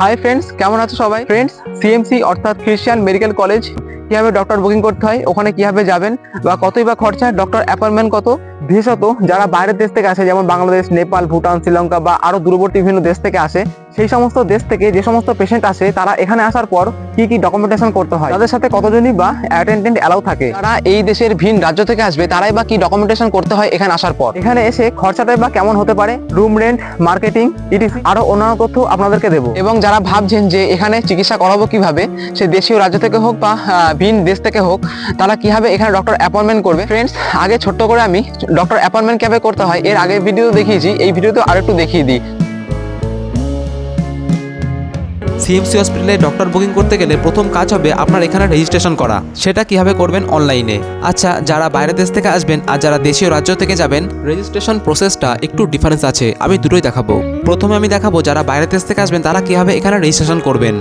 Hi friends কেমন আছো সবাই? ফ্রেন্ডস সিএমসি অর্থাৎ খ্রিস্টান মেডিকেল কলেজ কীভাবে ডক্টর বুকিং করতে হয়, ওখানে কীভাবে যাবেন বা কতই বা খরচা ডক্টর অ্যাপয়েন্টমেন্ট কত? বিশেষত যারা বাইরের দেশ থেকে আসে, যেমন বাংলাদেশ, নেপাল, ভুটান, শ্রীলঙ্কা বা আরও দূরবর্তী বিভিন্ন দেশ থেকে আসে, সেই সমস্ত দেশ থেকে যে সমস্ত পেশেন্ট আসে, তারা এখানে আসার পর কি কি ডকুমেন্টেশন করতে হয়, তাদের সাথে কতজনই বা অ্যাটেন্ডেন্ট অ্যালাউ থাকে। তারা এই দেশের ভিন রাজ্য থেকে আসবে, তারাই বা কি ডকুমেন্টেশন করতে হয় এখানে আসার পর। এখানে এসে খরচাটাই বা কেমন হতে পারে রুম রেন্ট মার্কেটিং ইটিসি আরও অন্যান্য তথ্য আপনাদেরকে দেবো। এবং যারা ভাবছেন যে এখানে চিকিৎসা করাবো কীভাবে, সে দেশীয় রাজ্য থেকে হোক বা ভিন দেশ থেকে হোক, তারা কীভাবে এখানে ডক্টর অ্যাপয়েন্টমেন্ট করবে? ফ্রেন্ডস আগে ছোট্ট করে আমি ডক্টর অ্যাপয়েন্টমেন্ট কীভাবে করতে হয়, এর আগে ভিডিও দেখিয়েছি, এই ভিডিওতে আরেকটু দেখিয়ে দিই। সিএমসি হসপিটালে ডক্টর বুকিং করতে গেলে প্রথম কাজ হবে আপনার এখানে রেজিস্ট্রেশন করা। সেটা কীভাবে করবেন অনলাইনে আচ্ছা যারা বাইরের দেশ থেকে আসবেন আর যারা দেশীয় রাজ্য থেকে যাবেন রেজিস্ট্রেশন প্রসেসটা একটু ডিফারেন্স আছে, আমি দুটোই দেখাবো। প্রথমে আমি দেখাবো যারা বাইরের দেশ থেকে আসবেন, তারা কীভাবে এখানে রেজিস্ট্রেশন করবেন।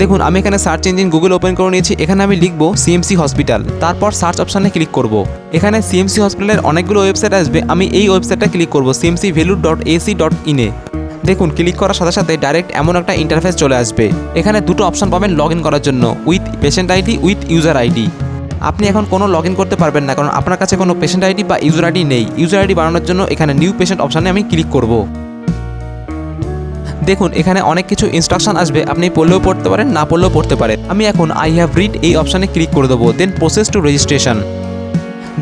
দেখুন, আমি এখানে সার্চ ইঞ্জিন গুগল ওপেন করে নিয়েছি। এখানে আমি লিখব সিএমসি হসপিটাল তারপর সার্চ অপশানে ক্লিক করব। এখানে সিএমসি হসপিটালের অনেকগুলো ওয়েবসাইট আসবে। আমি এই ওয়েবসাইটটা ক্লিক করব CMC Vellore dot AC dot ইনে দেখুন ক্লিক করার সাথে সাথে ডাইরেক্ট এমন একটা ইন্টারফেস চলে আসবে। এখানে দুটো অপশন পাবেন লগ করার জন্য with patient ID with user ID আপনি এখন কোনো লগ করতে পারবেন না, কারণ আপনার কাছে কোনো পেশেন্ট আইডি বা ইউজার আইডি নেই। ইউজার আইডি বানানোর জন্য এখানে নিউ পেশেন্ট অপশানে আমি ক্লিক করব। দেখুন, এখানে অনেক কিছু ইনস্ট্রাকশন আসবে, আপনি পড়লেও পড়তে পারেন, না পড়লেও পড়তে পারেন। আমি এখন আই হ্যাভ রিড এই অপশানে ক্লিক করে দেবো দেন প্রসেস টু রেজিস্ট্রেশন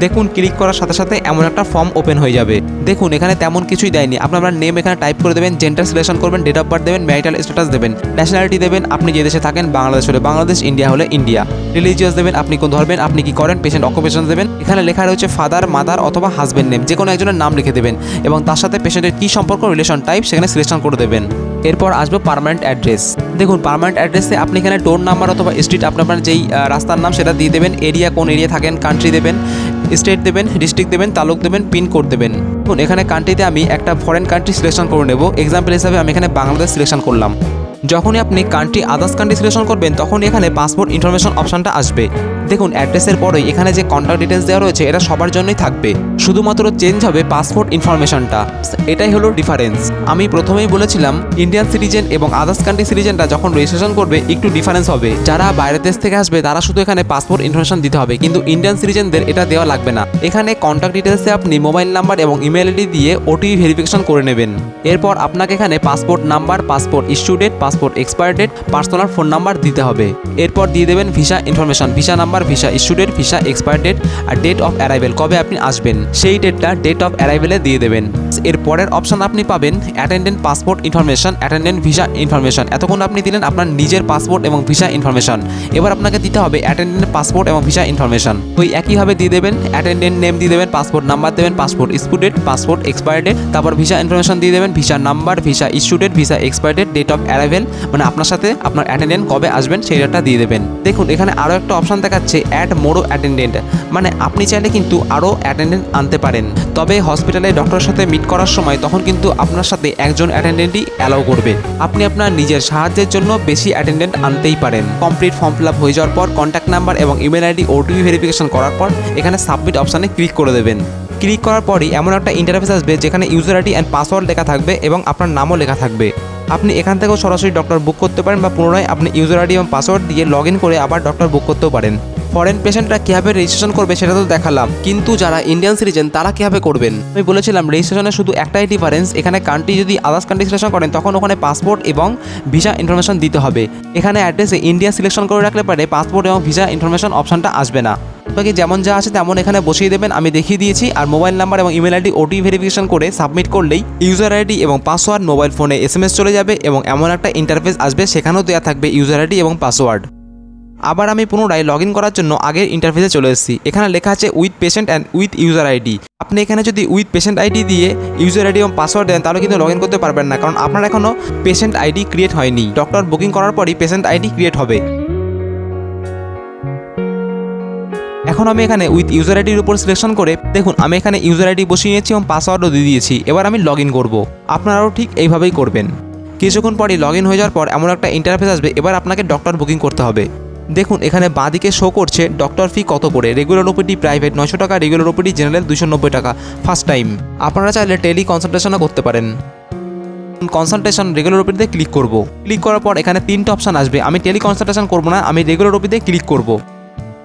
দেখুন ক্লিক করার সাথে সাথে এমন একটা ফর্ম ওপেন হয়ে যাবে। দেখুন, এখানে তেমন কিছুই দেয়নি। আপনার নেম এখানে টাইপ করে দেবেন জেন্ডার সিলেকশন করবেন ডেট অফ বার্থ দেবেন ম্যারিটাল স্ট্যাটাস দেবেন ন্যাশনালিটি দেবেন, আপনি যে দেশে থাকেন, বাংলাদেশ হলে বাংলাদেশ ইন্ডিয়া হলে ইন্ডিয়া রিলিজিয়াস দেবেন, আপনি কোন ধরবেন আপনি কি করেন পেশেন্ট অকুপেশন দেবেন। এখানে লেখা রয়েছে ফাদার মাদার অথবা হাজবেন্ড নেম যে কোনো একজনের নাম লিখে দেবেন এবং তার সাথে পেশেন্টের কী সম্পর্ক রিলেশন টাইপ সেখানে সিলেকশন করে দেবেন। এরপর আসবে পারমানেন্ট অ্যাড্রেস দেখুন পারমানেন্ট অ্যাড্রেসে আপনি এখানে ডোর নাম্বার অথবা স্ট্রিট আপনার আপনার যেই রাস্তার নাম সেটা দিয়ে দেবেন। এরিয়া কোন এরিয়া থাকেন কান্ট্রি দেবেন স্টেট দেবেন ডিস্ট্রিক্ট দেবেন, তালুক দেবেন পিন কোড দেবেন। দেখুন, এখানে কান্ট্রিতে আমি একটা ফরেন কান্ট্রি সিলেকশন করে নেব। এক্সাম্পল হিসাবে আমি এখানে বাংলাদেশ সিলেকশন করলাম। যখনই আপনি কান্ট্রি আদার্স কান্ট্রি সিলেকশন করবেন, তখনই এখানে পাসপোর্ট ইনফরমেশন অপশনটা আসবে। দেখুন অ্যাড্রেসের পরেই এখানে যে কন্ট্যাক্ট ডিটেলস দেওয়া রয়েছে, এটা সবার জন্যই থাকবে। শুধুমাত্র চেঞ্জ হবে পাসপোর্ট ইনফরমেশনটা এটাই হলো ডিফারেন্স আমি প্রথমেই বলেছিলাম ইন্ডিয়ান সিটিজেন এবং আদার্স কান্ট্রি সিটিজেনরা যখন রেজিস্ট্রেশন করবে, একটু ডিফারেন্স হবে। যারা বাইরের দেশ থেকে আসবে, তারা শুধু এখানে পাসপোর্ট ইনফরমেশন দিতে হবে। কিন্তু ইন্ডিয়ান সিটিজেনদের এটা দেওয়া লাগবে না। এখানে কন্ট্যাক্ট ডিটেলসে আপনি মোবাইল নাম্বার এবং ইমেল আইডি দিয়ে ওটিপি ভেরিফিকেশন করে নেবেন। এরপর আপনাকে এখানে passport number passport issue date passport expire date personal phone number দিতে হবে। এরপর দিয়ে দেবেন visa information visa number visa issue date visa expire date R date of arrival কবে আপনি আসবেন। সেই ডেটটা ডেট অফ অ্যারাইভেলে দিয়ে দেবেন। এর পরের অপশন আপনি পাবেন attendant passport information attendant visa information এতক্ষণ আপনি দিলেন আপনার নিজের পাসপোর্ট এবং ভিসা ইনফরমেশন এবার আপনাকে দিতে হবে অ্যাটেন্ডেন্ট পাসপোর্ট এবং ভিসা ইনফরমেশন ওই একইভাবে দিয়ে দেবেন অ্যাটেন্ডেন্ট নেম দিয়ে দেবেন পাসপোর্ট নাম্বার দেবেন passport issue date passport expire date তারপর ভিসা ইনফরমেশন দিয়ে দেবেন visa number visa issue date visa expire date date of arrival মানে আপনার সাথে আপনার অ্যাটেন্ডেন্ট কবে আসবেন সেই ডেটটা দিয়ে দেবেন। দেখুন, এখানে আরও একটা অপশান দেখাচ্ছে অ্যাড মোরো অ্যাটেন্ডেন্ট মানে আপনি চাইলে কিন্তু আরও অ্যাটেন্ডেন্ট আনতে পারেন। তবে হসপিটালে ডক্টরের সাথে মিট করার সময় তখন কিন্তু আপনার সাথে একজন অ্যাটেন্ডেন্টই অ্যালাউ করবে। আপনি আপনার নিজের সাহায্যের জন্য বেশি অ্যাটেন্ডেন্ট আনতেই পারেন। কমপ্লিট ফর্ম ফিল আপ হয়ে যাওয়ার পর কন্ট্যাক্ট নাম্বার এবং ইমেল আইডি ওটিপি ভেরিফিকেশন করার পর এখানে সাবমিট অপশানে ক্লিক করে দেবেন। ক্লিক করার পরই এমন একটা ইন্টারফেস আসবে যেখানে ইউজার আইডি অ্যান্ড পাসওয়ার্ড লেখা থাকবে এবং আপনার নামও লেখা থাকবে। আপনি এখান থেকেও সরাসরি ডক্টর বুক করতে পারেন বা পুনরায় আপনি ইউজার আইডি এবং পাসওয়ার্ড দিয়ে লগ করে আবার ডক্টর বুক করতেও পারেন। ফরেন পেশেন্টরা কীভাবে রেজিস্ট্রেশন করবে সেটা তো দেখালাম, কিন্তু যারা ইন্ডিয়ান সিটিজেন তারা কীভাবে করবেন? আমি বলেছিলাম রেজিস্ট্রেশনে শুধু একটাই ডিফারেন্স এখানে কান্ট্রি যদি আদার্স কান্ট্রি সিলেকশন করেন, তখন ওখানে পাসপোর্ট এবং ভিসা ইনফরমেশন দিতে হবে। এখানে অ্যাড্রেসে ইন্ডিয়া সিলেকশন করে রাখলে পারে পাসপোর্ট এবং ভিসা ইনফরমেশন অপশনটা আসবে না। বাকি যেমন যা আছে তেমন এখানে বসিয়ে দেবেন। আমি দেখিয়ে দিয়েছি আর মোবাইল নাম্বার এবং ইমেল আইডি ওটি ভেরিফিকেশন করে সাবমিট করলেই ইউজার আইডি এবং পাসওয়ার্ড মোবাইল ফোনে এস চলে যাবে এবং এমন একটা ইন্টারফেস আসবে, সেখানেও দেওয়া থাকবে ইউজার আইডি এবং পাসওয়ার্ড। আবার আমি পুনরায় লগ করার জন্য আগের ইন্টারফেসে চলে এসেছি। এখানে লেখা আছে with patient and with user ID আপনি এখানে যদি উইথ পেশেন্ট আইডি দিয়ে ইউজার আইডি এবং পাসওয়ার্ড দেন, তাহলে কিন্তু লগ করতে পারবেন না। কারণ আপনার এখনও পেশেন্ট আইডি ক্রিয়েট হয়নি। ডক্টর বুকিং করার পরই পেশেন্ট আইডি ক্রিয়েট হবে। এখন আমি এখানে উইথ ইউজার আইডির উপর সিলেকশন করে, দেখুন, আমি এখানে ইউজার আইডি বসিয়ে নিয়েছি এবং পাসওয়ার্ডও দিয়ে দিয়েছি। এবার আমি লগ ইন করব। আপনারাও ঠিক এইভাবেই করবেন। কিছুক্ষণ পরই লগ ইন হয়ে যাওয়ার পর এমন একটা ইন্টারফেস আসবে, এবার আপনাকে ডক্টর বুকিং করতে হবে। দেখুন, এখানে বাঁদিকে শো করছে ডক্টর ফি কত করে? রেগুলার ওপিডি প্রাইভেট নশো টাকা রেগুলার ওপিডি জেনারেল দুশো নব্বই টাকা ফার্স্ট টাইম আপনারা চাইলে টেলি কনসালটেশনও করতে পারেন। কনসালটেশন রেগুলার ওপিতে ক্লিক করব। ক্লিক করার পর এখানে তিনটে অপশন আসবে। আমি টেলি কনসালটেশন করব না, আমি রেগুলার ওপিতে ক্লিক করব।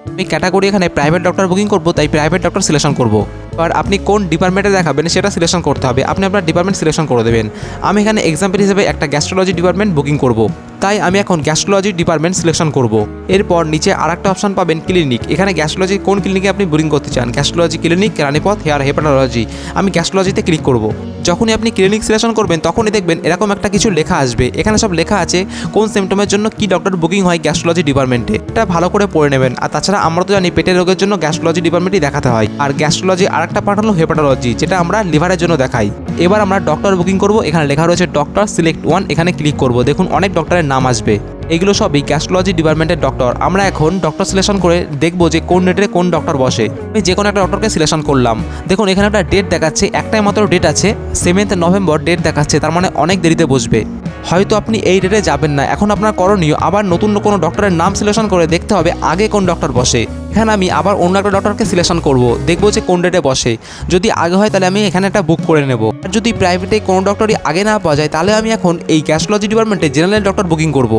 আমি ক্যাটাগরি এখানে প্রাইভেট ডক্টর বুকিং করব তাই প্রাইভেট ডক্টর সিলেকশন করব। এবার আপনি কোন ডিপার্টমেন্টে দেখাবেন সেটা সিলেকশন করতে হবে। আপনি আপনার ডিপার্টমেন্ট সিলেকশন করে দেবেন। আমি এখানে এক্সাম্পল হিসেবে একটা গ্যাস্ট্রোলজি ডিপার্টমেন্ট বুকিং করব। তাই আমি এখন গ্যাস্ট্রোলজি ডিপার্টমেন্ট সিলেকশন করব। এরপর নিচে আর একটা অপশন পাবেন ক্লিনিক এখানে গ্যাস্ট্রোলজি কোন ক্লিনিকে আপনি বুকিং করতে চান? Gastrology clinic Ranipet here hepatology আমি গ্যাস্ট্রোলজিতে ক্লিক করব। যখনই আপনি ক্লিনিক সিলেকশন করবেন, তখনই দেখবেন এরকম একটা কিছু লেখা আসবে। এখানে সব লেখা আছে কোন সিমটমের জন্য কি ডক্টর বুকিং হয় গ্যাস্ট্রোলজি ডিপার্টমেন্টে এটা ভালো করে পড়ে নেবেন। আর তাছাড়া আমরা তো জানি পেটের রোগের জন্য গ্যাস্ট্রোলজি ডিপার্টমেন্টই দেখাতে হয়। আর গ্যাস্ট্রোলজি আর একটা পার্ট হলো হেপাটোলজি যেটা আমরা লিভারের জন্য দেখাই। এবার আমরা ডক্টর বুকিং করব, এখানে লেখা রয়েছে ডক্টর সিলেক্ট ওয়ান এখানে ক্লিক করব। দেখুন, অনেক ডক্টরের নাম আসবে। এগুলো সবই গ্যাস্ট্রোলজি ডিপার্টমেন্টের ডক্টর আমরা এখন ডক্টর সিলেকশন করে দেখব যে কোন ডেটে কোন ডক্টর বসে। আমি যে কোনো একটা ডক্টরকে সিলেকশন করলাম। দেখুন, এখানে একটা ডেট দেখাচ্ছে, একটাই মাত্র ডেট আছে সেভেন্থ নভেম্বর ডেট দেখাচ্ছে, তার মানে অনেক দেরিতে বসবে। হয়তো আপনি এই ডেটে যাবেন না। এখন আপনার করণীয়, আবার নতুন কোনো ডক্টরের নাম সিলেকশন করে দেখতে হবে আগে কোন ডক্টর বসে। এখানে আমি আবার অন্য একটা ডক্টরকে সিলেকশন করব, দেখব যে কোন ডেটে বসে। যদি আগে হয়, তাহলে আমি এখানে একটা বুক করে নেব। আর যদি প্রাইভেটে কোনো ডক্টরই আগে না পাওয়া যায়, তাহলে আমি এখন এই গ্যাস্ট্রোলজি ডিপার্টমেন্টে জেনারেল ডক্টর বুকিং করব।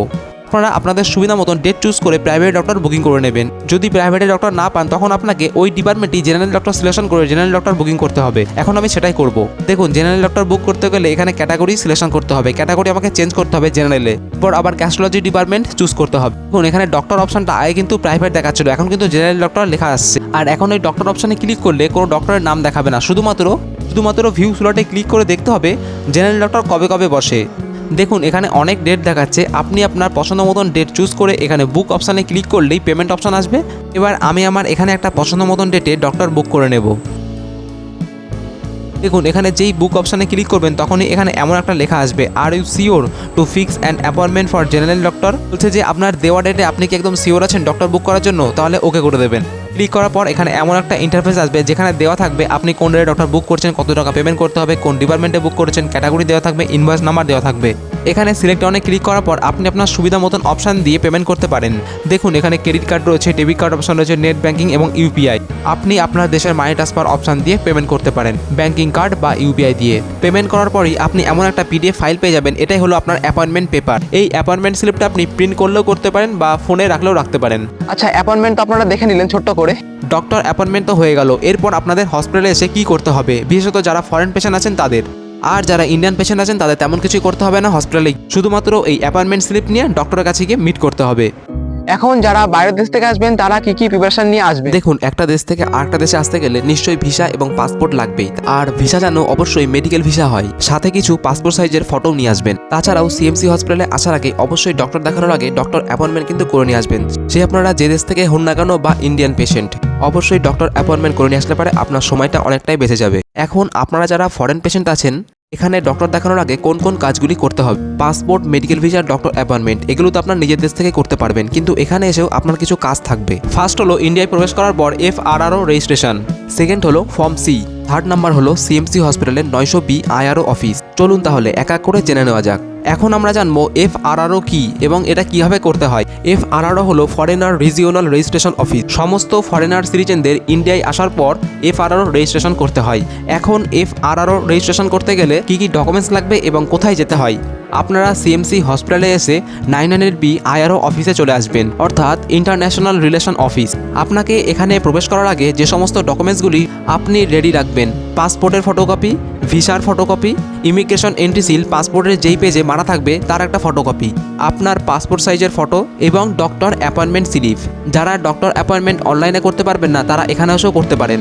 আপনারা আপনাদের সুবিধা মতন ডেট চুজ করে প্রাইভেট ডক্টর বুকিং করে নেবেন। যদি প্রাইভেটে ডক্টর না পান, তখন আপনাকে ওই ডিপার্টমেন্টই জেনারেল ডক্টর সিলেকশন করে জেনারেল ডক্টর বুকিং করতে হবে। এখন আমি সেটাই করব। দেখুন জেনারেল ডক্টর বুক করতে গেলে এখানে ক্যাটাগরি সিলেকশন করতে হবে। ক্যাটাগরি আমাকে চেঞ্জ করতে হবে জেনারেলে এরপর আবার গ্যাস্ট্রোলজি ডিপার্টমেন্ট চুজ করতে হবে। দেখুন, এখানে ডক্টর অপশনটা আগে কিন্তু প্রাইভেট দেখাচ্ছিল, এখন কিন্তু জেনারেল ডক্টর লেখা আসছে। আর এখন ওই ডক্টর অপশনে ক্লিক করলে কোনো ডক্টরের নাম দেখাবে না। শুধুমাত্র শুধুমাত্র ভিউ স্লটে ক্লিক করে দেখতে হবে জেনারেল ডক্টর কবে কবে বসে। দেখুন, এখানে অনেক ডেট দেখাচ্ছে। আপনি আপনার পছন্দ মতন ডেট চুজ করে এখানে বুক অপশানে ক্লিক করলেই পেমেন্ট অপশান আসবে। এবার আমি আমার এখানে একটা পছন্দ মতন ডেটে ডক্টর বুক করে নেব। দেখুন, এখানে যেই বুক অপশানে ক্লিক করবেন, তখনই এখানে এমন একটা লেখা আসবে। Are you sure to fix and appointment for general doctor বলছে যে, আপনার দেওয়া ডেটে আপনি কি একদম সিওর আছেন ডক্টর বুক করার জন্য? তাহলে ওকে করে দেবেন। ক্লিক করার পর এখানে এমন একটা ইন্টারফেস আসবে যেখানে দেওয়া থাকবে আপনি কোন রেট ডক্টর বুক করছেন, কত টাকা পেমেন্ট করতে হবে, কোন ডিপার্টমেন্টে বুক করেছেন ক্যাটাগরি দেওয়া থাকবে ইনভয়েস নাম্বার দেওয়া থাকবে। এখানে সিলেক্ট অনে ক্লিক করার পর আপনি আপনার সুবিধা মতন অপশান দিয়ে পেমেন্ট করতে পারেন। দেখুন, এখানে ক্রেডিট কার্ড রয়েছে ডেবিট কার্ড অপশন রয়েছে নেট ব্যাঙ্কিং এবং ইউপিআই আপনি আপনার দেশের মানি ট্রান্সফার অপশান দিয়ে পেমেন্ট করতে পারেন ব্যাঙ্কিং কার্ড বা ইউপিআই দিয়ে। পেমেন্ট করার পরই আপনি এমন একটা পিডিএফ ফাইল পেয়ে যাবেন, এটাই হলো আপনার অ্যাপয়েন্টমেন্ট পেপার এই অ্যাপয়েন্টমেন্ট স্লিপটা আপনি প্রিন্ট করলেও করতে পারেন বা ফোনে রাখলেও রাখতে পারেন। আচ্ছা অ্যাপয়েন্টমেন্ট আপনারা দেখে নিলেন ছোট্ট করে। ডক্টর অ্যাপয়েন্টমেন্ট তো হয়ে গেল। এরপর আপনাদের হসপিটালে এসে কি করতে হবে? বিশেষত যারা ফরেন পেশেন্ট আছেন তাদের। আর যারা ইন্ডিয়ান পেশেন্ট আছেন তাদের তেমন কিছুই করতে হবে না হসপিটালে শুধুমাত্র এই অ্যাপয়েন্টমেন্ট স্লিপ নিয়ে ডক্টরের কাছে গিয়ে মিট করতে হবে। এখন যারা বাইরের দেশ থেকে আসবেন, তারা কি কি প্রিপারেশন নিয়ে আসবে? দেখুন, একটা দেশ থেকে আরেকটা দেশে আসতে গেলে নিশ্চয়ই ভিসা এবং পাসপোর্ট লাগবেই। আর ভিসা যেন অবশ্যই মেডিকেল ভিসা হয়, সাথে কিছু পাসপোর্ট সাইজের ফটো নিয়ে আসবেন। তাছাড়াও সিএমসি হসপিটালে আসার আগে অবশ্যই ডক্টর দেখানোর আগে ডক্টর অ্যাপয়েন্টমেন্ট কিন্তু করে নিয়ে আসবেন। সে আপনারা যে দেশ থেকে হন না কেন বা ইন্ডিয়ান পেশেন্ট অবশ্যই ডক্টর অ্যাপয়েন্টমেন্ট করে নিয়ে আসলে পারে, আপনার সময়টা অনেকটাই বেঁচে যাবে। এখন আপনারা যারা ফরেন পেশেন্ট আছেন এখানে ডক্টর দেখানোর আগে কোন কোন কাজগুলি করতে হবে? Passport medical visa doctor appointment এগুলো তো আপনার নিজের দেশ থেকে করতে পারবেন। কিন্তু এখানে এসেও আপনার কিছু কাজ থাকবে। ফার্স্ট হলো ইন্ডিয়ায় প্রবেশ করার পর F R RO registration second হলো ফর্ম সি থার্ড নাম্বার হলো সিএমসি হসপিটালের নয়শো বি আইআরও অফিস চলুন তাহলে এক এক করে জেনে নেওয়া যাক। এখন আমরা জানব এফ আর আরও কি এবং এটা কীভাবে করতে হয়। এফ আর আরও হলো ফরেনার রিজিওনাল রেজিস্ট্রেশন অফিস। সমস্ত ফরেনার সিটিজেনদের ইন্ডিয়ায় আসার পর এফ আর আরও রেজিস্ট্রেশন করতে হয়। এখন এফ আর আরও রেজিস্ট্রেশন করতে গেলে কি কি ডকুমেন্টস লাগবে এবং কোথায় যেতে হয়? আপনারা সিএমসি হসপিটালে এসে নাইন হান্ড্রেড বি আইআরও অফিসে চলে আসবেন। অর্থাৎ ইন্টারন্যাশনাল রিলেশন অফিস। আপনাকে এখানে প্রবেশ করার আগে যে সমস্ত ডকুমেন্টসগুলি আপনি রেডি রাখবেন। পাসপোর্টের ফটোকপি ভিসার ফটোকপি, ইমিগ্রেশন এন্ট্রি সিল পাসপোর্টের যেই পেজে মারা থাকবে, তার একটা ফটোকপি। আপনার পাসপোর্ট সাইজের ফটো এবং ডক্টর অ্যাপয়েন্টমেন্ট স্লিপ যারা ডক্টর অ্যাপয়েন্টমেন্ট অনলাইনে করতে পারবেন না, তারা এখানে এসেও করতে পারেন।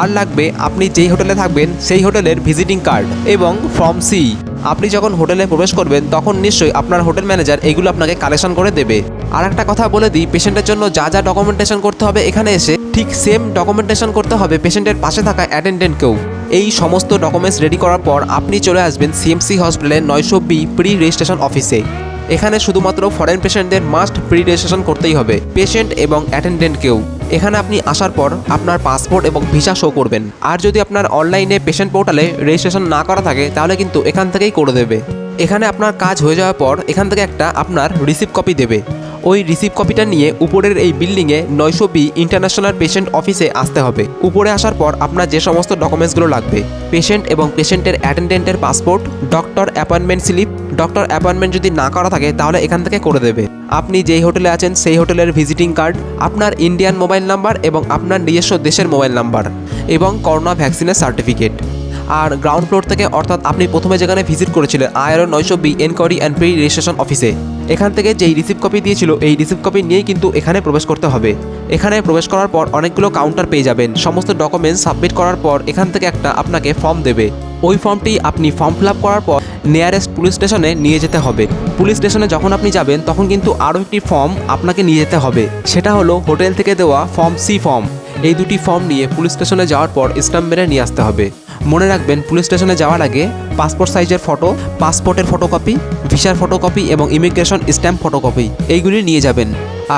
আর লাগবে, আপনি যেই হোটেলে থাকবেন, সেই হোটেলের ভিজিটিং কার্ড এবং ফর্ম সি আপনি যখন হোটেলে প্রবেশ করবেন, তখন নিশ্চয়ই আপনার হোটেল ম্যানেজার এগুলো আপনাকে কালেকশন করে দেবে। আর একটা কথা বলে দিই, পেশেন্টের জন্য যা যা ডকুমেন্টেশন করতে হবে এখানে এসে ঠিক সেম ডকুমেন্টেশন করতে হবে পেশেন্টের পাশে থাকা অ্যাটেন্ডেন্টকেও এই সমস্ত ডকুমেন্টস রেডি করার পর আপনি চলে আসবেন সিএমসি হসপিটালের নয়শো বি প্রি রেজিস্ট্রেশন অফিসে এখানে শুধুমাত্র ফরেন পেশেন্টদের মাস্ট প্রি রেজিস্ট্রেশন করতেই হবে পেশেন্ট এবং অ্যাটেন্ডেন্টকেও এখানে আপনি আসার পর আপনার পাসপোর্ট এবং ভিসা শো করবেন। আর যদি আপনার অনলাইনে পেশেন্ট পোর্টালে রেজিস্ট্রেশন না করা থাকে, তাহলে কিন্তু এখান থেকেই করে দেবে। এখানে আপনার কাজ হয়ে যাওয়ার পর এখান থেকে একটা আপনার রিসিভ কপি দেবে। ওই রিসিভ কপিটা নিয়ে উপরের এই বিল্ডিংয়ে নয়শো বি ইন্টারন্যাশনাল পেশেন্ট অফিসে আসতে হবে। উপরে আসার পর আপনার যে সমস্ত ডকুমেন্টসগুলো লাগবে পেশেন্ট এবং পেশেন্টের অ্যাটেন্ডেন্টের passport doctor appointment slip doctor appointment যদি না করা থাকে তাহলে এখান থেকে করে দেবে। আপনি যেই হোটেলে আছেন সেই হোটেলের ভিজিটিং কার্ড আপনার ইন্ডিয়ান মোবাইল নাম্বার এবং আপনার নিজস্ব দেশের মোবাইল নাম্বার এবং করোনা ভ্যাকসিনের সার্টিফিকেট আর গ্রাউন্ড ফ্লোর থেকে, অর্থাৎ আপনি প্রথমে যেখানে ভিজিট করেছিলেন আয়ারো নয়শো B enquiry and pre registration অফিসে এখান থেকে যেই রিসিভ কপি দিয়েছিল, এই রিসিভ কপি নিয়েই কিন্তু এখানে প্রবেশ করতে হবে। এখানে প্রবেশ করার পর অনেকগুলো কাউন্টার পেয়ে যাবেন। সমস্ত ডকুমেন্টস সাবমিট করার পর এখান থেকে একটা আপনাকে ফর্ম দেবে। ওই ফর্মটি আপনি ফর্ম ফিল করার পর নিয়ারেস্ট পুলিশ স্টেশনে নিয়ে যেতে হবে। পুলিশ স্টেশনে যখন আপনি যাবেন, তখন কিন্তু আরও একটি ফর্ম আপনাকে নিয়ে যেতে হবে। সেটা হলো হোটেল থেকে দেওয়া ফর্ম সি ফর্ম এই দুটি ফর্ম নিয়ে পুলিশ স্টেশনে যাওয়ার পর স্ট্যাম্প মেরে নিয়ে আসতে হবে। মনে রাখবেন পুলিশ স্টেশনে যাওয়ার আগে পাসপোর্ট সাইজের ফটো পাসপোর্টের ফটোকপি ভিসার ফটোকপি এবং ইমিগ্রেশন স্ট্যাম্প ফটোকপি এইগুলি নিয়ে যাবেন।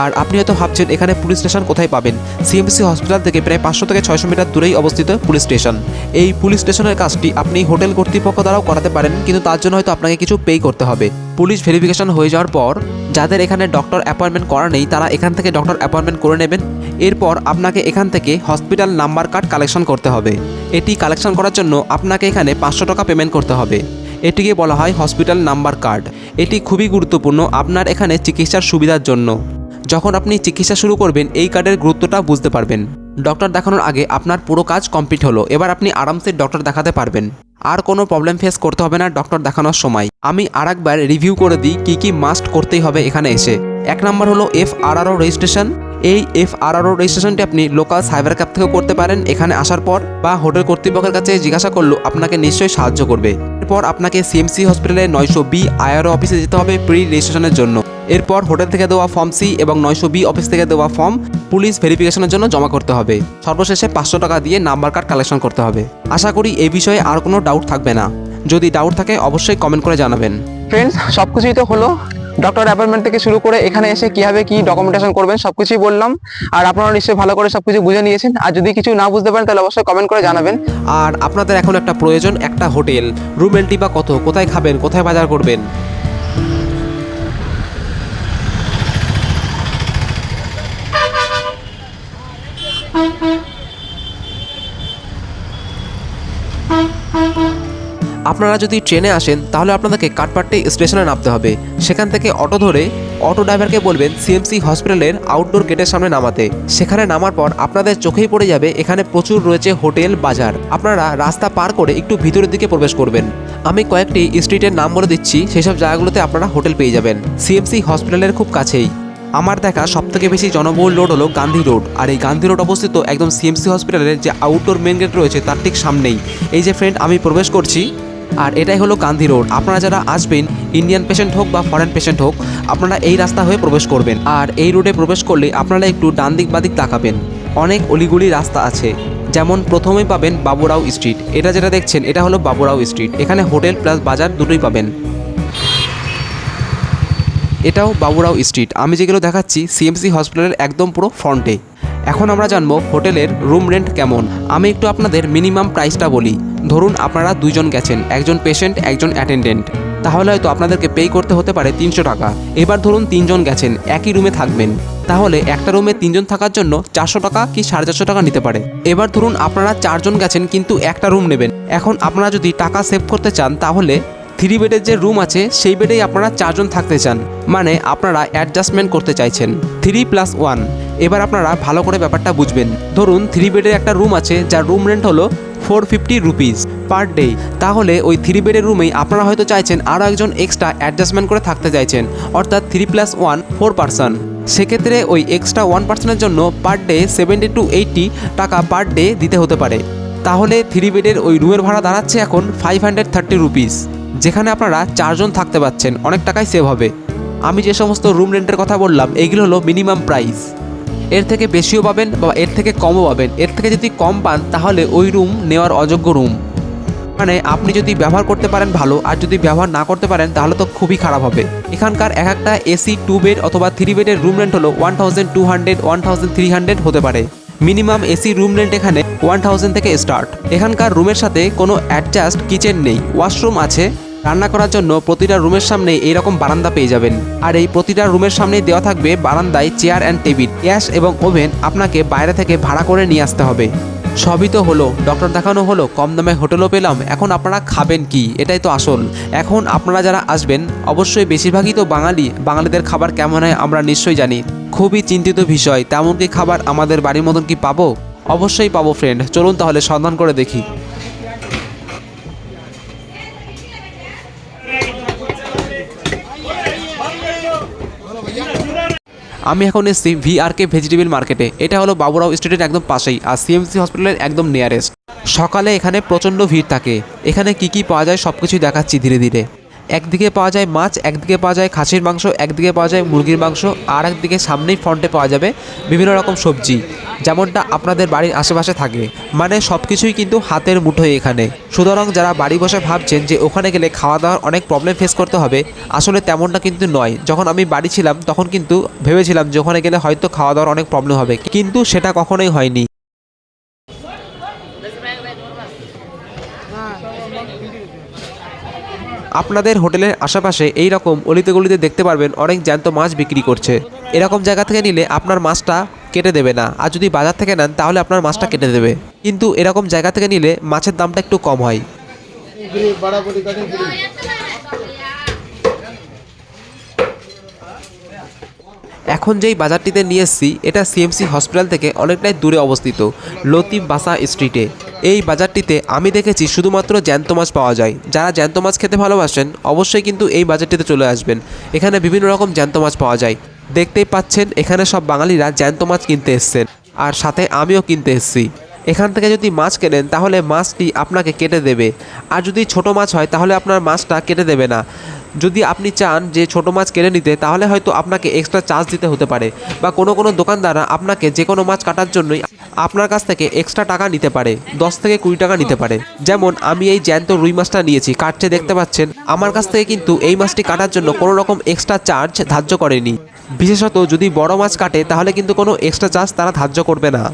আর আপনি হয়তো ভাবছেন, এখানে পুলিশ স্টেশন কোথায় পাবেন? সিএমসি হসপিটাল থেকে প্রায় পাঁচশো থেকে ছয়শো মিটার দূরেই অবস্থিত পুলিশ স্টেশন এই পুলিশ স্টেশনের কাজটি আপনি হোটেল কর্তৃপক্ষ দ্বারাও করাতে পারেন, কিন্তু তার জন্য হয়তো আপনাকে কিছু পে করতে হবে। পুলিশ ভেরিফিকেশন হয়ে যাওয়ার পর, যাদের এখানে ডক্টর অ্যাপয়েন্টমেন্ট করা নেই, তারা এখান থেকে ডক্টর অ্যাপয়েন্টমেন্ট করে নেবেন। এরপর আপনাকে এখান থেকে হসপিটাল নাম্বার কার্ড কালেকশন করতে হবে। এটি কালেকশন করার জন্য আপনাকে এখানে পাঁচশো টাকা পেমেন্ট করতে হবে। এটিকে বলা হয় হসপিটাল নাম্বার কার্ড। এটি খুবই গুরুত্বপূর্ণ আপনার এখানে চিকিৎসার সুবিধার জন্য। যখন আপনি চিকিৎসা শুরু করবেন, এই কার্ডের গুরুত্বটা বুঝতে পারবেন। ডক্টর দেখানোর আগে আপনার পুরো কাজ কমপ্লিট হলো। এবার আপনি আরামসে ডক্টর দেখাতে পারবেন। আর কোনো প্রবলেম ফেস করতে হবে না ডক্টর দেখানোর সময়। আমি আরেকবার রিভিউ করে দিই কী কী মাস্ট করতেই হবে এখানে এসে। এক নম্বর হলো এফ আর আরও রেজিস্ট্রেশন। এই এফ আর আরও রেজিস্ট্রেশনটি আপনি লোকাল সাইবার ক্যাব থেকেও করতে পারেন। এখানে আসার পর বা হোটেল কর্তৃপক্ষের কাছে জিজ্ঞাসা করলেও আপনাকে নিশ্চয়ই সাহায্য করবে। এরপর আপনাকে সিএমসি হসপিটালে নয়শো বি আইআরও অফিসে যেতে হবে প্রি রেজিস্ট্রেশনের জন্য। এরপর হোটেল থেকে দেওয়া ফর্ম সি এবং নয়শো বি অফিস থেকে দেওয়া ফর্ম পুলিশ ভেরিফিকেশনের জন্য জমা করতে হবে। সর্বশেষে পাঁচশো টাকা দিয়ে নাম্বার কার্ড কালেকশন করতে হবে। আশা করি এই বিষয়ে আর কোনো ডাউট থাকবে না। যদি ডাউট থাকে, অবশ্যই কমেন্ট করে জানাবেন। ফ্রেন্ডস সব কিছুই তো হলো। ডক্টর অ্যাপয়েন্টমেন্ট থেকে শুরু করে এখানে এসে কীভাবে কি ডকুমেন্টেশন করবেন সব কিছুই বললাম। আর আপনারা নিশ্চয়ই ভালো করে সব কিছু বুঝে নিয়েছেন। আর যদি কিছু না বুঝতে পারেন, তাহলে অবশ্যই কমেন্ট করে জানাবেন। আর আপনাদের এখন একটা প্রয়োজন, একটা হোটেল। রুম রেন্টই বা কত? কোথায় খাবেন? কোথায় বাজার করবেন? আপনারা যদি ট্রেনে আসেন, তাহলে আপনাদেরকে কাঠপাট্টি স্টেশনে নামতে হবে। সেখান থেকে অটো ধরে অটো ড্রাইভারকে বলবেন সিএমসি হসপিটালের আউটডোর গেটের সামনে নামাতে। সেখানে নামার পর আপনাদের চোখেই পড়ে যাবে, এখানে প্রচুর রয়েছে হোটেল, বাজার। আপনারা রাস্তা পার করে একটু ভিতরের দিকে প্রবেশ করবেন। আমি কয়েকটি স্ট্রিটের নাম বলে দিচ্ছি, সেসব জায়গাগুলোতে আপনারা হোটেল পেয়ে যাবেন। সিএমসি হসপিটালের খুব কাছেই। আমার দেখা সবথেকে বেশি জনবহুল রোড হলো গান্ধী রোড। আর এই গান্ধী রোড অবস্থিত একদম সিএমসি হসপিটালের যে আউটডোর মেন গেট রয়েছে, তার ঠিক সামনেই। এই যে ফ্রেন্ড আমি প্রবেশ করছি। আর এটাই হলো গান্ধী রোড। আপনারা যারা আসবেন ইন্ডিয়ান পেশেন্ট হোক বা ফরেন পেশেন্ট হোক, আপনারা এই রাস্তা হয়ে প্রবেশ করবেন। আর এই রোডে প্রবেশ করলে আপনারা একটু ডান দিক বাদিক তাকাবেন। অনেক অলিগুলি রাস্তা আছে। যেমন প্রথমেই পাবেন বাবুরাও স্ট্রিট এটা যেটা দেখছেন, এটা হলো বাবুরাও স্ট্রিট এখানে হোটেল প্লাস বাজার দুটোই পাবেন। এটাও বাবুরাও স্ট্রিট আমি যেগুলো দেখাচ্ছি সিএমসি হসপিটালের একদম পুরো ফ্রন্টে এখন আমরা জানব হোটেলের রুম রেন্ট কেমন। আমি একটু আপনাদের মিনিমাম প্রাইসটা বলি। ধরুন আপনারা দুইজন গেছেন, একজন পেশেন্ট একজন অ্যাটেন্ডেন্ট তাহলে হয়তো আপনাদেরকে পে করতে হতে পারে তিনশো টাকা। এবার ধরুন তিনজন গেছেন, একই রুমে থাকবেন। তাহলে একটা রুমে তিনজন থাকার জন্য চারশো টাকা কি সাড়ে চারশো টাকা নিতে পারে? এবার ধরুন আপনারা চারজন গেছেন কিন্তু একটা রুম নেবেন। এখন আপনারা যদি টাকা সেভ করতে চান, তাহলে থ্রি বেডের যে রুম আছে, সেই বেডেই আপনারা চারজন থাকতে চান। মানে আপনারা অ্যাডজাস্টমেন্ট করতে চাইছেন। থ্রি প্লাস ওয়ান এবার আপনারা ভালো করে ব্যাপারটা বুঝবেন। ধরুন থ্রি বেডের একটা রুম আছে, যার রুম রেন্ট হলো four fifty rupees per day তাহলে ওই থ্রি বেডের রুমেই আপনারা হয়তো চাইছেন আরও একজন এক্সট্রা অ্যাডজাস্টমেন্ট করে থাকতে চাইছেন, অর্থাৎ three plus one four person সেক্ষেত্রে ওই এক্সট্রা ওয়ান পার্সনের জন্য per day seventy to eighty টাকা পার ডে দিতে হতে পারে। তাহলে থ্রি বেডের ওই রুমের ভাড়া দাঁড়াচ্ছে এখন ফাইভ হান্ড্রেড থার্টি রুপিস যেখানে আপনারা চারজন থাকতে পাচ্ছেন, অনেক টাকাই সেভ হবে। আমি যে সমস্ত রুম রেন্টের কথা বললাম, এগুলো হলো মিনিমাম প্রাইস এর থেকে বেশিও পাবেন বা এর থেকে কমও পাবেন। এর থেকে যদি কম পান, তাহলে ওই রুম নেওয়ার অযোগ্য রুম মানে আপনি যদি ব্যবহার করতে পারেন ভালো, আর যদি ব্যবহার না করতে পারেন, তাহলে তো খুবই খারাপ হবে। এখানকার এক একটা এসি টু বেড অথবা থ্রি বেডের রুম রেন্ট হলো one thousand two hundred one thousand three hundred হতে পারে। মিনিমাম এসি রুম রেন্ট এখানে ওয়ান থাউজেন্ড থেকে স্টার্ট এখানকার রুমের সাথে কোনো অ্যাডজাস্ট কিচেন নেই। ওয়াশরুম আছে রান্না করার জন্য প্রতিটা রুমের সামনে এইরকম বারান্দা পেয়ে যাবেন। আর এই প্রতিটা রুমের সামনে দেওয়া থাকবে বারান্দায় চেয়ার অ্যান্ড টেবিল। গ্যাস এবং ওভেন আপনাকে বাইরে থেকে ভাড়া করে নিয়ে আসতে হবে। সবই তো হলো, ডক্টর দেখানো হলো, কম দামে হোটেলও পেলাম, এখন আপনারা খাবেন কি? এটাই তো আসল। এখন আপনারা যারা আসবেন, অবশ্যই বেশিরভাগই তো বাঙালি, বাঙালিদের খাবার কেমন হয় আমরা নিশ্চয়ই জানি। খুবই চিন্তিত বিষয় তেমন কি খাবার আমাদের বাড়ির মতন কি পাবো? অবশ্যই পাবো ফ্রেন্ড চলুন তাহলে সন্ধান করে দেখি। আমি এখন এসেছি ভিআরকে ভেজিটেবল মার্কেটে এটা হলো বাবুরাও স্ট্রিটের একদম পাশেই আর সিএমসি হসপিটালের একদম নিয়ারেস্ট সকালে এখানে প্রচণ্ড ভিড় থাকে। এখানে কি কি পাওয়া যায় সব কিছুই দেখাচ্ছি ধীরে ধীরে। একদিকে পাওয়া যায় মাছ, একদিকে পাওয়া যায় খাসির মাংস, একদিকে পাওয়া যায় মুরগির মাংস, আর একদিকে সামনেই ফ্রন্টে পাওয়া যাবে বিভিন্ন রকম সবজি। যেমনটা আপনাদের বাড়ির আশেপাশে থাকে। মানে সব কিছুই কিন্তু হাতের মুঠোয় এখানে। সুতরাং যারা বাড়ি বসে ভাবছেন যে ওখানে গেলে খাওয়া দাওয়ার অনেক প্রবলেম ফেস করতে হবে, আসলে তেমনটা কিন্তু নয়। যখন আমি বাড়ি ছিলাম, তখন কিন্তু ভেবেছিলাম যে ওখানে গেলে হয়তো খাওয়া দাওয়ার অনেক প্রবলেম হবে। কিন্তু সেটা কখনোই হয়নি। আপনাদের হোটেলের আশেপাশে এই রকম অলিতে গলিতে দেখতে পারবেন অনেক জ্যান্ত মাছ বিক্রি করছে। এরকম জায়গা থেকে নিলে আপনার মাছটা কেটে দেবে না। আর যদি বাজার থেকে নেন, তাহলে আপনার মাছটা কেটে দেবে। কিন্তু এরকম জায়গা থেকে নিলে মাছের দামটা একটু কম হয়। এখন যেই বাজারটিতে নিয়ে এসেছি, এটা সিএমসি হসপিটাল থেকে অনেকটাই দূরে অবস্থিত, লতিম বাসা স্ট্রিটে এই বাজারটিতে আমি দেখেছি শুধুমাত্র জ্যান্ত মাছ পাওয়া যায়। যারা জ্যান্ত মাছ খেতে ভালোবাসেন, অবশ্যই কিন্তু এই বাজারটিতে চলে আসবেন। এখানে বিভিন্ন রকম জ্যান্ত মাছ পাওয়া যায়। দেখতেই পাচ্ছেন, এখানে সব বাঙালিরা জ্যান্ত মাছ কিনতে এসছেন। আর সাথে আমিও কিনতে এসেছি। এখান থেকে যদি মাছ কেনেন, তাহলে মাছটি আপনাকে কেটে দেবে। আর যদি ছোট মাছ হয়, তাহলে আপনার মাছটা কেটে দেবে না। যদি আপনি চান যে ছোট মাছ কেটে নিতে, তাহলে হয়তো আপনাকে এক্সট্রা চার্জ দিতে হতে পারে বা কোনো কোনো দোকানদাররা আপনাকে যে কোনো মাছ কাটার জন্যই আপনার কাছ থেকে এক্সট্রা টাকা নিতে পারে, দশ থেকে কুড়ি টাকা নিতে পারে। যেমন আমি এই জ্যান্ত রুই মাছটা নিয়েছি, কাটছে দেখতে পাচ্ছেন। আমার কাছ থেকে কিন্তু এই মাছটি কাটার জন্য কোনো রকম এক্সট্রা চার্জ ধার্য করেনি। বিশেষত যদি বড় মাছ কাটে, তাহলে কিন্তু কোনো এক্সট্রা চার্জ তারা ধার্য করবে না।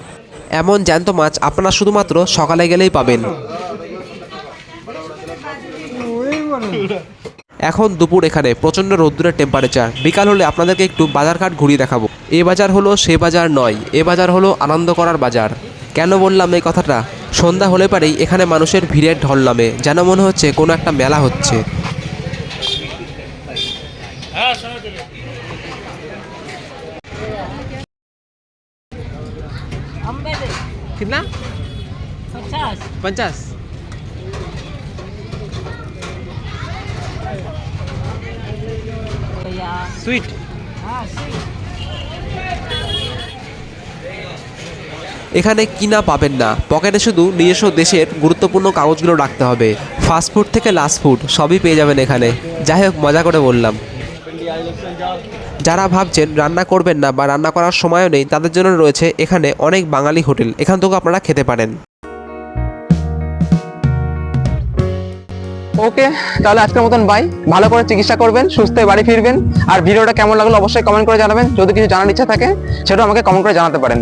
এমন জ্যান্ত মাছ আপনারা শুধুমাত্র সকালে গেলেই পাবেন। এখন দুপুর এখানে, প্রচণ্ড রোদ্দুরের টেম্পারেচার বিকাল হলে আপনাদেরকে একটু বাজারঘাট ঘুরিয়ে দেখাবো। এ বাজার হলো সে বাজার নয়, এ বাজার হলো আনন্দ করার বাজার। কেন বললাম এই কথাটা? সন্ধ্যা হলে পারেই এখানে মানুষের ভিড়ের ঢল নামে, যেন মনে হচ্ছে কোনো একটা মেলা হচ্ছে। कितना पचास पचास भैया स्वीट हाँ सही এখানে কিনা পাবেন না পকেটে শুধু নিজস্ব দেশের গুরুত্বপূর্ণ কাগজগুলো রাখতে হবে ফাস্ট ফুড থেকে লাস্ট ফুড সবই পেয়ে যাবেন এখানে যাই হোক মজা করে বললাম যারা ভাবছেন রান্না করবেন না বা রান্না করার সময়ও নেই, তাদের জন্য রয়েছে এখানে অনেক বাঙালি হোটেল। এখান থেকেও আপনারা খেতে পারেন। ওকে, তাহলে আজকের মতন বাই ভালো করে চিকিৎসা করবেন, সুস্থ বাড়ি ফিরবেন। আর ভিডিওটা কেমন লাগল অবশ্যই কমেন্ট করে জানাবেন। যদি কিছু জানার ইচ্ছা থাকে, সেটাও আমাকে কমেন্ট করে জানাতে পারেন।